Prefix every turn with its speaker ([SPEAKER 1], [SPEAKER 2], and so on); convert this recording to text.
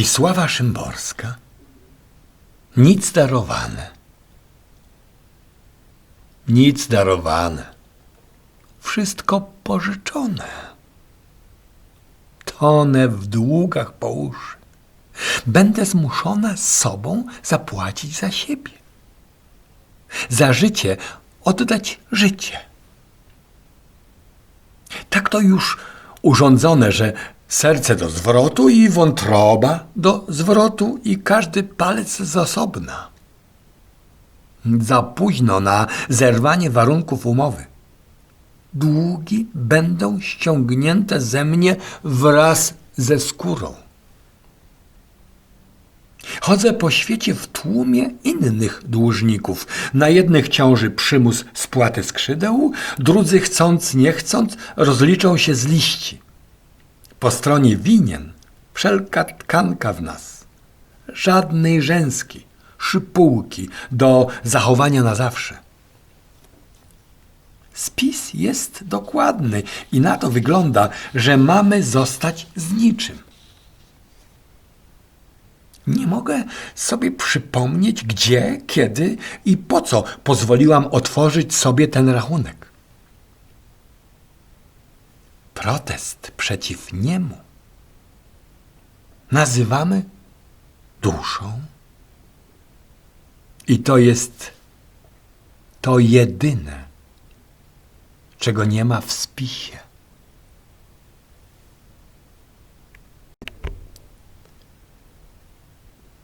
[SPEAKER 1] Wisława Szymborska. Nic darowane. Nic darowane. Wszystko pożyczone. Tonę w długach po uszy. Będę zmuszona sobą zapłacić za siebie. Za życie oddać życie. Tak to już urządzone, że serce do zwrotu i wątroba do zwrotu i każdy palec z osobna. Za późno na zerwanie warunków umowy. Długi będą ściągnięte ze mnie wraz ze skórą. Chodzę po świecie w tłumie innych dłużników. Na jednych ciąży przymus spłaty skrzydeł, drudzy chcąc nie chcąc rozliczą się z liści. Po stronie winien wszelka tkanka w nas, żadnej rzęski, szypułki do zachowania na zawsze. Spis jest dokładny i na to wygląda, że mamy zostać z niczym. Nie mogę sobie przypomnieć, gdzie, kiedy i po co pozwoliłam otworzyć sobie ten rachunek. Protest przeciw niemu nazywamy duszą. I to jest to jedyne, czego nie ma w spisie.